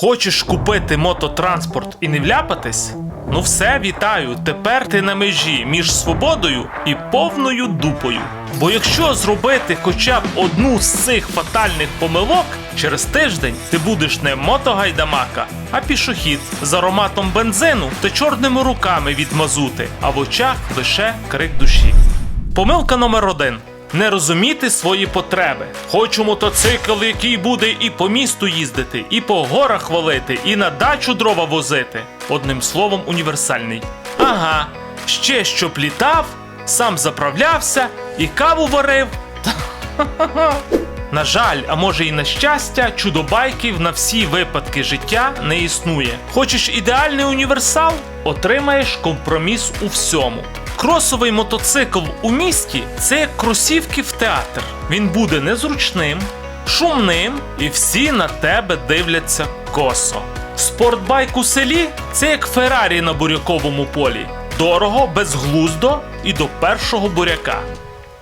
Хочеш купити мототранспорт і не вляпатись? Ну все, вітаю. Тепер ти на межі між свободою і повною дупою. Бо якщо зробити хоча б одну з цих фатальних помилок, через тиждень ти будеш не мотогайдамака, а пішохід з ароматом бензину та чорними руками від мазути, а в очах лише крик душі. Помилка номер один. Не розуміти свої потреби. Хочу мотоцикл, який буде і по місту їздити, і по горах валити, і на дачу дрова возити. Одним словом, універсальний. Ага, ще щоб літав, сам заправлявся і каву варив. На жаль, а може і на щастя, чудобайків на всі випадки життя не існує. Хочеш ідеальний універсал? Отримаєш компроміс у всьому. Кросовий мотоцикл у місті це як кросівки в театр. Він буде незручним, шумним, і всі на тебе дивляться косо. Спортбайк у селі це як Феррарі на буряковому полі. Дорого, безглуздо і до першого буряка.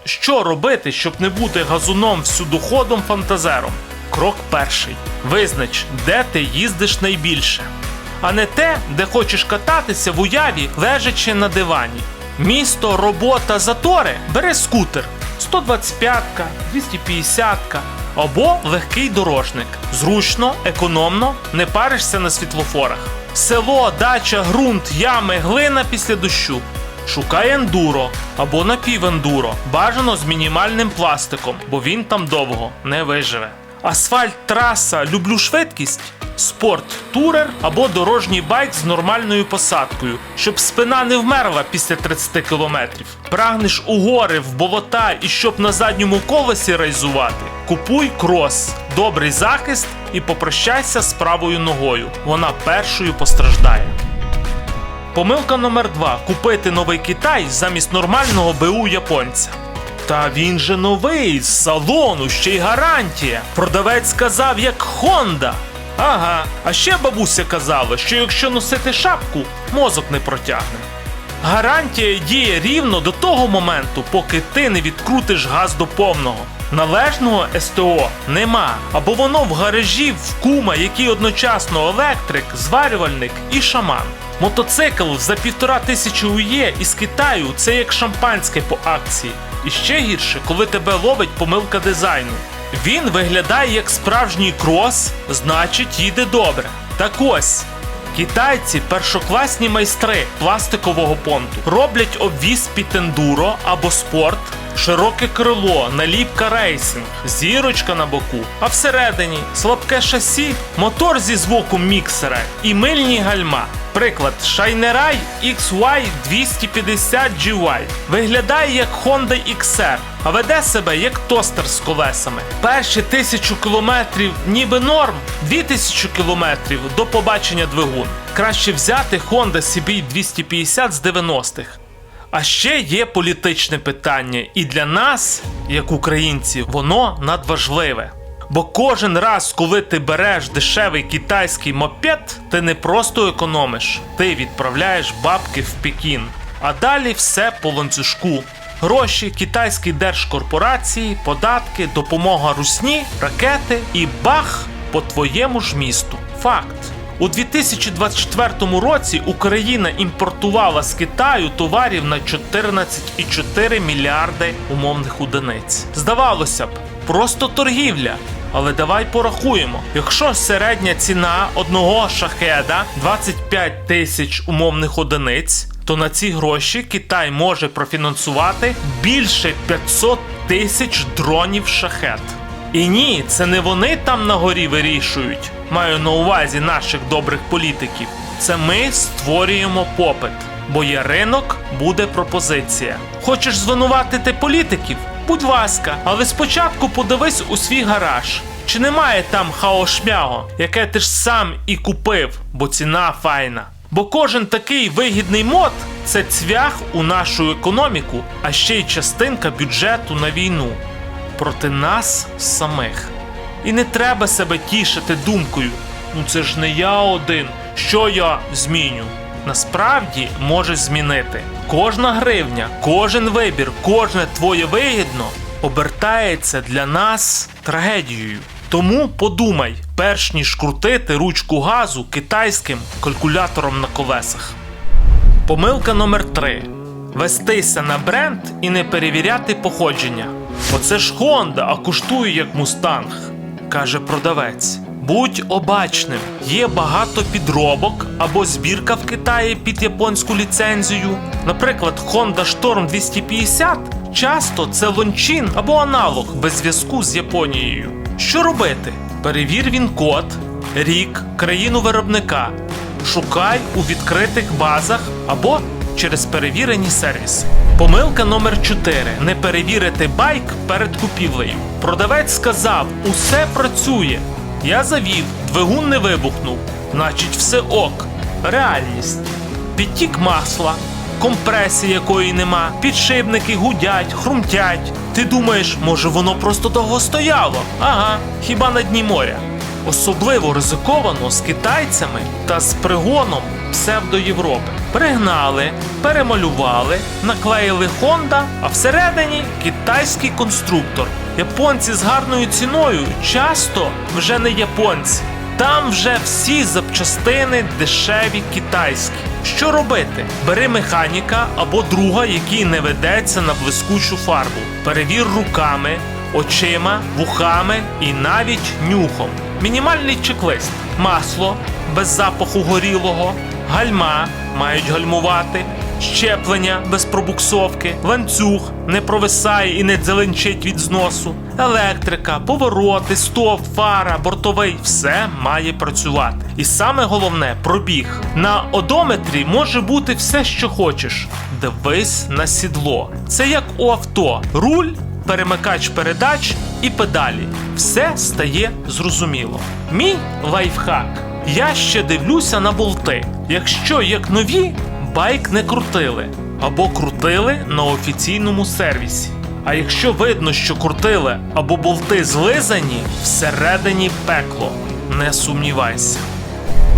Що робити, щоб не бути газуном всюдоходом фантазером? Крок перший. Визнач, де ти їздиш найбільше. А не те, де хочеш кататися в уяві, лежачи на дивані. Місто, робота, затори бери скутер 125-ка, 250-ка або легкий дорожник. Зручно, економно, не паришся на світлофорах. Село, дача, ґрунт, ями, глина після дощу. Шукай ендуро або напівендуро, бажано з мінімальним пластиком, бо він там довго не виживе. Асфальт, траса, люблю швидкість. Спорт, турер або дорожній байк з нормальною посадкою, щоб спина не вмерла після 30 кілометрів. Прагнеш у гори, в болота і щоб на задньому колесі райзувати. Купуй крос, добрий захист і попрощайся з правою ногою. Вона першою постраждає. Помилка номер два: купити новий Китай замість нормального БУ японця. Та він же новий, з салону, ще й гарантія. Продавець сказав, як Honda. Ага, а ще бабуся казала, що якщо носити шапку, мозок не протягне. Гарантія діє рівно до того моменту, поки ти не відкрутиш газ до повного. Належного СТО нема, або воно в гаражі в кума, який одночасно електрик, зварювальник і шаман. Мотоцикл за півтора тисячі УЄ із Китаю це як шампанське по акції. І ще гірше, коли тебе ловить помилка дизайну. Він виглядає як справжній крос, значить їде добре. Так ось. Китайці першокласні майстри пластикового понту роблять обвіз під ендуро або спорт, широке крило, наліпка рейсинг, зірочка на боку, а всередині слабке шасі, мотор зі звуком міксера і мильні гальма. Приклад Shinerai XY250 GY виглядає як Honda XR, а веде себе як тостер з колесами. Перші тисячу кілометрів ніби норм, дві тисячі кілометрів до побачення двигун. Краще взяти Honda CB 250 з 90-х. А ще є політичне питання, і для нас, як українців, воно надважливе. Бо кожен раз, коли ти береш дешевий китайський мопед, ти не просто економиш, ти відправляєш бабки в Пекін. А далі все по ланцюжку. Гроші, китайські держкорпорації, податки, допомога русні, ракети і бах по твоєму ж місту. Факт. У 2024 році Україна імпортувала з Китаю товарів на 14,4 мільярди умовних одиниць. Здавалося б, просто торгівля. Але давай порахуємо. Якщо середня ціна одного шахеда 25 тисяч умовних одиниць, то на ці гроші Китай може профінансувати більше 500 тисяч дронів шахет. І ні, це не вони там на горі вирішують. Маю на увазі наших добрих політиків. Це ми створюємо попит. Бо є ринок, буде пропозиція. Хочеш звинуватити політиків? Будь ласка, але спочатку подивись у свій гараж. Чи немає там хаошмяго, яке ти ж сам і купив, бо ціна файна. Бо кожен такий вигідний мод це цвях у нашу економіку, а ще й частинка бюджету на війну проти нас самих. І не треба себе тішити думкою. Ну це ж не я один, що я зміню. Насправді може змінити. Кожна гривня, кожен вибір, кожне твоє вигідно обертається для нас трагедією. Тому подумай, перш ніж крутити ручку газу китайським калькулятором на колесах. Помилка номер 3 Вестися на бренд і не перевіряти походження. Оце ж Honda, а коштує як Мустанг, каже продавець. Будь обачним, є багато підробок або збірка в Китаї під японську ліцензію. Наприклад, Honda Storm 250 часто це лончин або аналог без зв'язку з Японією. Що робити? Перевір він код, рік, країну виробника. Шукай у відкритих базах або через перевірені сервіси. Помилка номер 4. Не перевірити байк перед купівлею. Продавець сказав: усе працює. Я завів, двигун не вибухнув, значить все ок. Реальність. Підтік масла, компресії якої нема, підшипники гудять, хрумтять. Ти думаєш, може воно просто довго стояло? Ага, хіба на дні моря. Особливо ризиковано з китайцями та з пригоном псевдоєвропи. Пригнали, перемалювали, наклеїли Honda, а всередині китайський конструктор. Японці з гарною ціною часто вже не японці. Там вже всі запчастини дешеві китайські. Що робити? Бери механіка або друга, який не ведеться на блискучу фарбу. Перевір руками, очима, вухами і навіть нюхом. Мінімальний чек-лист: масло без запаху горілого, гальма мають гальмувати, щеплення без пробуксовки, ланцюг не провисає і не дзеленчить від зносу, електрика, повороти, стовп, фара, бортовий все має працювати. І саме головне пробіг. На одометрі може бути все, що хочеш. Дивись на сідло. Це як у авто: руль перемикач передач і педалі. Все стає зрозуміло. Мій лайфхак. Я ще дивлюся на болти. Якщо як нові, байк не крутили або крутили на офіційному сервісі. А якщо видно, що крутили або болти злизані, всередині пекло. Не сумнівайся.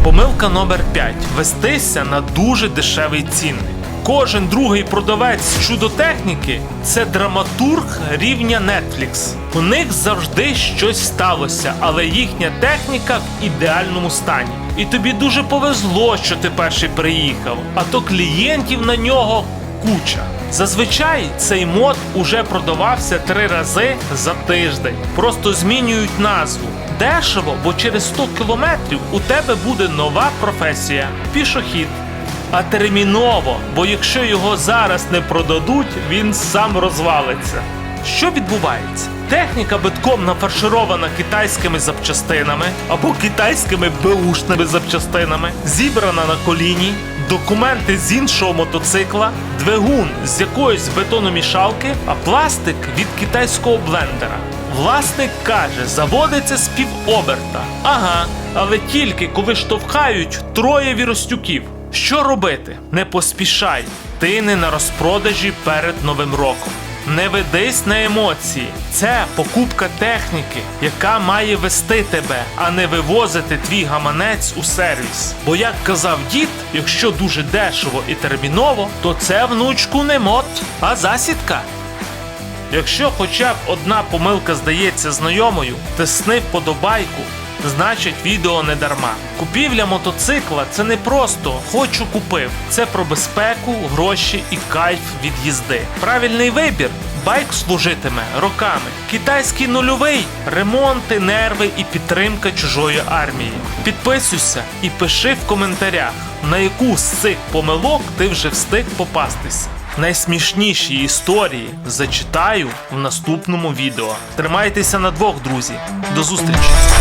Помилка номер 5. Вестися на дуже дешевий цінник. Кожен другий продавець чудотехніки це драматург рівня Netflix. У них завжди щось сталося, але їхня техніка в ідеальному стані. І тобі дуже повезло, що ти перший приїхав, а то клієнтів на нього куча. Зазвичай цей мод уже продавався три рази за тиждень. Просто змінюють назву. Дешево, бо через 100 кілометрів у тебе буде нова професія пішохід. А терміново, бо якщо його зараз не продадуть, він сам розвалиться. Що відбувається? Техніка битком нафарширована китайськими запчастинами або китайськими беушними запчастинами, зібрана на коліні, документи з іншого мотоцикла, двигун з якоїсь бетономішалки, а пластик від китайського блендера. Власник каже, заводиться з півоберта. Ага, але тільки коли штовхають троє віростюків. Що робити? Не поспішай. Ти не на розпродажі перед новим роком. Не ведись на емоції. Це покупка техніки, яка має вести тебе, а не вивозити твій гаманець у сервіс. Бо як казав дід, якщо дуже дешево і терміново, то це внучку не мод, а засідка. Якщо хоча б одна помилка здається знайомою, тисни вподобайку. Значить, відео не дарма. Купівля мотоцикла це не просто хочу купив. Це про безпеку, гроші і кайф від їзди. Правильний вибір. Байк служитиме роками. Китайський нульовий ремонти, нерви і підтримка чужої армії. Підписуйся і пиши в коментарях, на яку з цих помилок ти вже встиг попастися. Найсмішніші історії зачитаю в наступному відео. Тримайтеся на двох, друзі. До зустрічі!